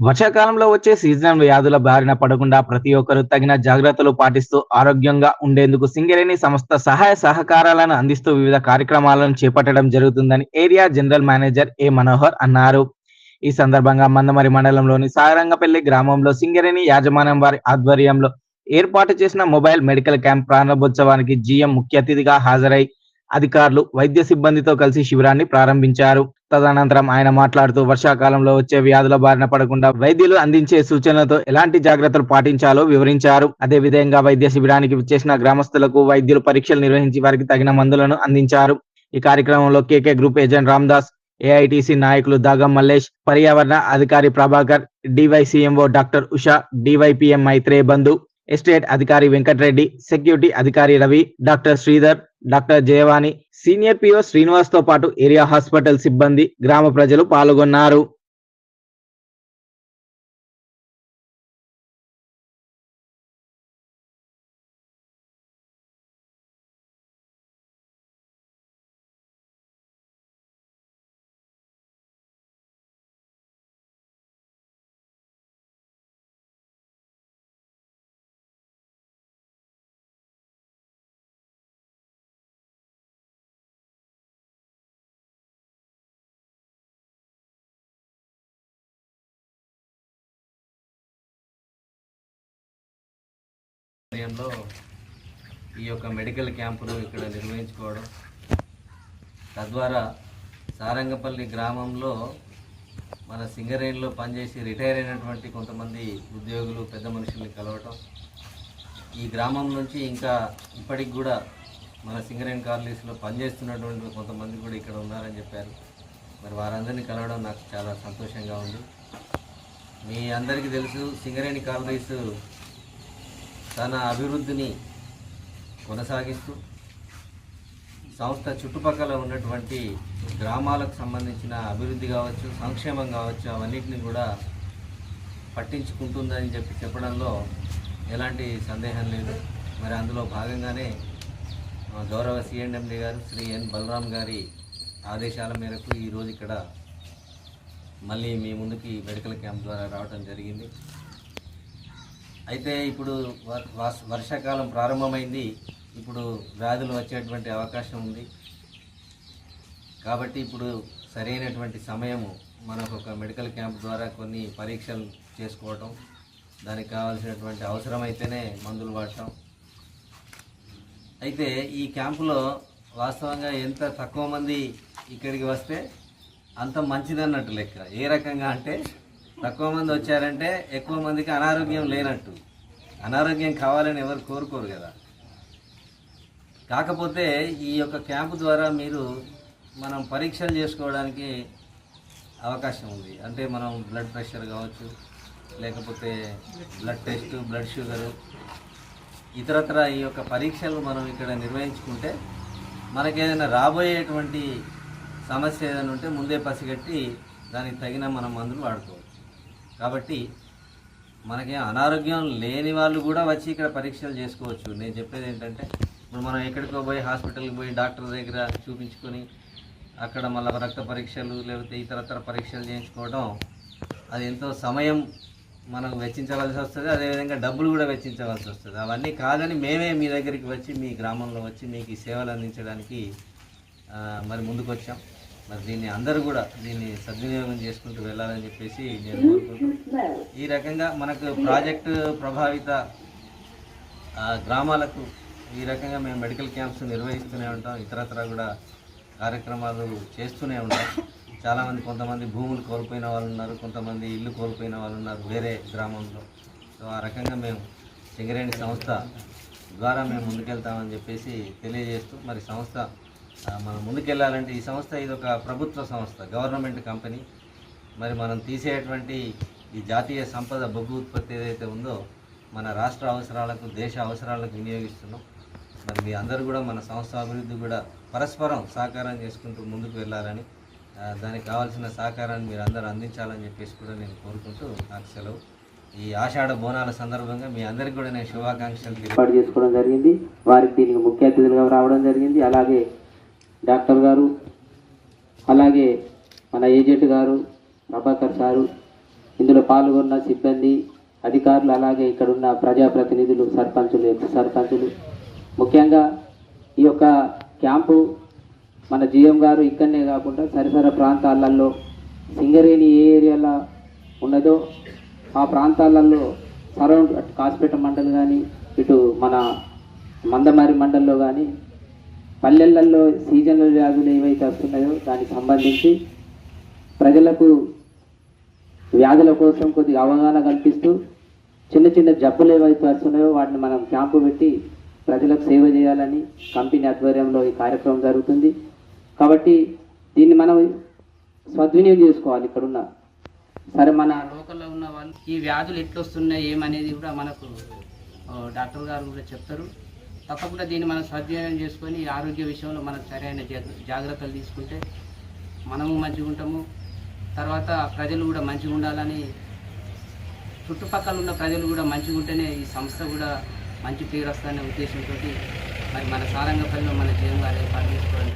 వర్షాకాలంలో వచ్చే సీజనల్ వ్యాధుల బారిన పడకుండా ప్రతి ఒక్కరూ తగిన జాగ్రత్తలు పాటిస్తూ ఆరోగ్యంగా ఉండేందుకు సింగరేణి సంస్థ సహాయ సహకారాలను అందిస్తూ వివిధ కార్యక్రమాలను చేపట్టడం జరుగుతుందని area general manager A Manohar అన్నారు. ఈ సందర్భంగా మందమరి మండలంలోని సారంగపల్లి గ్రామంలో సింగరేణి యాజమాన్యం వారి ఆధ్వర్యంలో ఏర్పాటు చేసిన మొబైల్ మెడికల్ క్యాంప్ ప్రారంభోత్సవానికి జీఎం ముఖ్య అతిథిగా హాజరై అధికారులు వైద్య సిబ్బందితో కలిసి శిబిరాన్ని ప్రారంభించారు. తదనంతరం ఆయన మాట్లాడుతూ వర్షాకాలంలో వచ్చే వ్యాధుల బారిన పడకుండా వైద్యులు అందించే సూచనలతో ఎలాంటి జాగ్రత్తలు పాటించాలో వివరించారు. అదే విధంగా వైద్య శిబిరానికి విచ్చేసిన గ్రామస్తులకు వైద్యులు పరీక్షలు నిర్వహించి వారికి తగిన మందులను అందించారు. ఈ కార్యక్రమంలో KK group agent Ramdas AITC నాయకులు దాగం మల్లేష్ పర్యావరణ అధికారి Prabhakar DYCMO doctor Usha DYPM Maitre Bandhu estate అధికారి వెంకటరెడ్డి సెక్యూరిటీ అధికారి Ravi doctor Sridhar doctor Jayavani senior PO శ్రీనివాస్తో పాటు ఏరియా హాస్పిటల్ సిబ్బంది గ్రామ ప్రజలు పాల్గొన్నారు. ఆధ్వర్యంలో ఈ యొక్క మెడికల్ క్యాంపును ఇక్కడ నిర్వహించుకోవడం తద్వారా సారంగపల్లి గ్రామంలో మన సింగరేణిలో పనిచేసి రిటైర్ అయినటువంటి కొంతమంది ఉద్యోగులు పెద్ద మనుషుల్ని కలవటం ఈ గ్రామం నుంచి ఇంకా ఇప్పటికి కూడా మన సింగరేణి కాలనీస్లో పనిచేస్తున్నటువంటి కొంతమంది కూడా ఇక్కడ ఉన్నారని చెప్పారు. మరి వారందరినీ కలవడం నాకు చాలా సంతోషంగా ఉంది. మీ అందరికీ తెలుసు సింగరేణి కాలనీస్ తన అభివృద్ధిని కొనసాగిస్తూ సంస్థ చుట్టుపక్కల ఉన్నటువంటి గ్రామాలకు సంబంధించిన అభివృద్ధి కావచ్చు సంక్షేమం కావచ్చు అవన్నిటిని కూడా పట్టించుకుంటుందని చెప్పి చెప్పడంలో ఎలాంటి సందేహం లేదు. మరి అందులో భాగంగానే గౌరవ సిఎండ్ఎండి గారు శ్రీ ఎన్ బలరాం గారి ఆదేశాల మేరకు ఈరోజు ఇక్కడ మళ్ళీ మీ ముందుకి మెడికల్ క్యాంప్ ద్వారా రావడం జరిగింది. అయితే ఇప్పుడు వర్- వర్షాకాలం ప్రారంభమైంది. ఇప్పుడు వ్యాధులు వచ్చేటువంటి అవకాశం ఉంది. కాబట్టి ఇప్పుడు సరైనటువంటి సమయము మనకు ఒక మెడికల్ క్యాంప్ ద్వారా కొన్ని పరీక్షలు చేసుకోవటం దానికి కావాల్సినటువంటి అవసరమైతేనే మందులు వాడటం. అయితే ఈ క్యాంపులో వాస్తవంగా ఎంత తక్కువ మంది ఇక్కడికి వస్తే అంత మంచిదన్నట్టు లెక్క. ఏ రకంగా అంటే తక్కువ మంది వచ్చారంటే ఎక్కువ మందికి అనారోగ్యం లేనట్టు. అనారోగ్యం కావాలని ఎవరు కోరుకోరు కదా. కాకపోతే ఈ యొక్క క్యాంపు ద్వారా మీరు మనం పరీక్షలు చేసుకోవడానికి అవకాశం ఉంది. అంటే మనం బ్లడ్ ప్రెషర్ కావచ్చు లేకపోతే బ్లడ్ టెస్ట్ బ్లడ్ షుగరు ఇతరత్ర ఈ యొక్క పరీక్షలు మనం ఇక్కడ నిర్వహించుకుంటే మనకేదైనా రాబోయేటువంటి సమస్య ఏదైనా ఉంటే ముందే పసిగట్టి దానికి తగిన మనం మందులు వాడుకోవచ్చు. కాబట్టి మనకి అనారోగ్యం లేని వాళ్ళు కూడా వచ్చి ఇక్కడ పరీక్షలు చేసుకోవచ్చు. నేను చెప్పేది ఏంటంటే ఇప్పుడు మనం ఎక్కడికో పోయి హాస్పిటల్కి పోయి డాక్టర్ దగ్గర చూపించుకొని అక్కడ మళ్ళీ రక్త పరీక్షలు లేకపోతే ఇతరతర పరీక్షలు చేయించుకోవడం అది ఎంతో సమయం మనం వెచ్చించవలసి వస్తుంది. అదేవిధంగా డబ్బులు కూడా వెచ్చించవలసి వస్తుంది. అవన్నీ కాదని మేమే మీ దగ్గరికి వచ్చి మీ గ్రామంలో వచ్చి మీకు ఈ సేవలు అందించడానికి మరి ముందుకు వచ్చాం మరి దీన్ని అందరూ కూడా దీన్ని సద్వినియోగం చేసుకుంటూ వెళ్ళాలని చెప్పేసి నేను కోరుకుంటూ ఈ రకంగా మనకు ప్రాజెక్టు ప్రభావిత గ్రామాలకు ఈ రకంగా మేము మెడికల్ క్యాంప్స్ నిర్వహిస్తూనే ఉంటాం ఇతరత్ర కూడా కార్యక్రమాలు చేస్తూనే ఉంటాం. చాలామంది కొంతమంది భూములు కోల్పోయిన వాళ్ళు ఉన్నారు కొంతమంది ఇల్లు కోల్పోయిన వాళ్ళు ఉన్నారు వేరే గ్రామంలో. సో ఆ రకంగా మేము సింగరేణి సంస్థ ద్వారా మేము ముందుకెళ్తామని చెప్పేసి తెలియజేస్తూ మరి సంస్థ మనం ముందుకెళ్ళాలంటే ఈ సంస్థ ఇది ఒక ప్రభుత్వ సంస్థ గవర్నమెంట్ కంపెనీ. మరి మనం తీసేటువంటి ఈ జాతీయ సంపద బొగ్గు ఉత్పత్తి ఏదైతే ఉందో మన రాష్ట్ర అవసరాలకు దేశ అవసరాలకు వినియోగిస్తున్నాం. మరి మీ అందరూ కూడా మన సంస్థ అభివృద్ధి కూడా పరస్పరం సహకారం చేసుకుంటూ ముందుకు వెళ్ళాలని దానికి కావాల్సిన సహకారాన్ని మీరు అందరూ అందించాలని చెప్పేసి కూడా నేను కోరుకుంటూ నాకు సెలవు. ఈ ఆషాఢ బోనాల సందర్భంగా మీ అందరికీ కూడా నేను శుభాకాంక్షలు ఏర్పాటు చేసుకోవడం జరిగింది. వారికి దీనికి ముఖ్య అతిథులుగా రావడం జరిగింది. అలాగే డాక్టర్ గారు అలాగే మన ఏజెంట్ గారు ప్రభాకర్ సారు ఇందులో పాల్గొన్న సిబ్బంది అధికారులు అలాగే ఇక్కడున్న ప్రజాప్రతినిధులు సర్పంచులు ఎక్స్ సర్పంచులు. ముఖ్యంగా ఈ యొక్క క్యాంపు మన జిఎం గారు ఇక్కడనే కాకుండా సరిసర ప్రాంతాలలో సింగరేణి ఏ ఏరియాలో ఉన్నదో ఆ ప్రాంతాలలో సరౌండ్ అటు కాసిపేట మండలి కానీ ఇటు మన మందమారి మండల్లో కానీ పల్లెలలో సీజనల్ వ్యాధులు ఏవైతే వస్తున్నాయో దానికి సంబంధించి ప్రజలకు వ్యాధుల కోసం కొద్దిగా అవగాహన కల్పిస్తూ చిన్న చిన్న జబ్బులు ఏవైతే వస్తున్నాయో వాటిని మనం క్యాంపు పెట్టి ప్రజలకు సేవ చేయాలని కంపెనీ ఆధ్వర్యంలో ఈ కార్యక్రమం జరుగుతుంది. కాబట్టి దీన్ని మనం సద్వినియోగం చేసుకోవాలి ఇక్కడున్న సరే మన లోకల్లో ఉన్న వాళ్ళు ఈ వ్యాధులు ఎట్లొస్తున్నాయి ఏమనేది కూడా మనకు డాక్టర్ గారు కూడా చెప్తారు. తప్పకుండా దీన్ని మనం సద్వినియోగం చేసుకొని ఈ ఆరోగ్య విషయంలో మనం సరైన జాగ్ర- జాగ్రత్తలు తీసుకుంటే మనము మంచిగా ఉంటాము. తర్వాత ప్రజలు కూడా మంచిగా ఉండాలని చుట్టుపక్కల ఉన్న ప్రజలు కూడా మంచిగా ఉంటేనే ఈ సంస్థ కూడా మంచి పేరు వస్తుందనే ఉద్దేశంతో మరి మన సారంగపల్లిలో మన జీవం గారు ఏర్పాటు చేసుకోవడం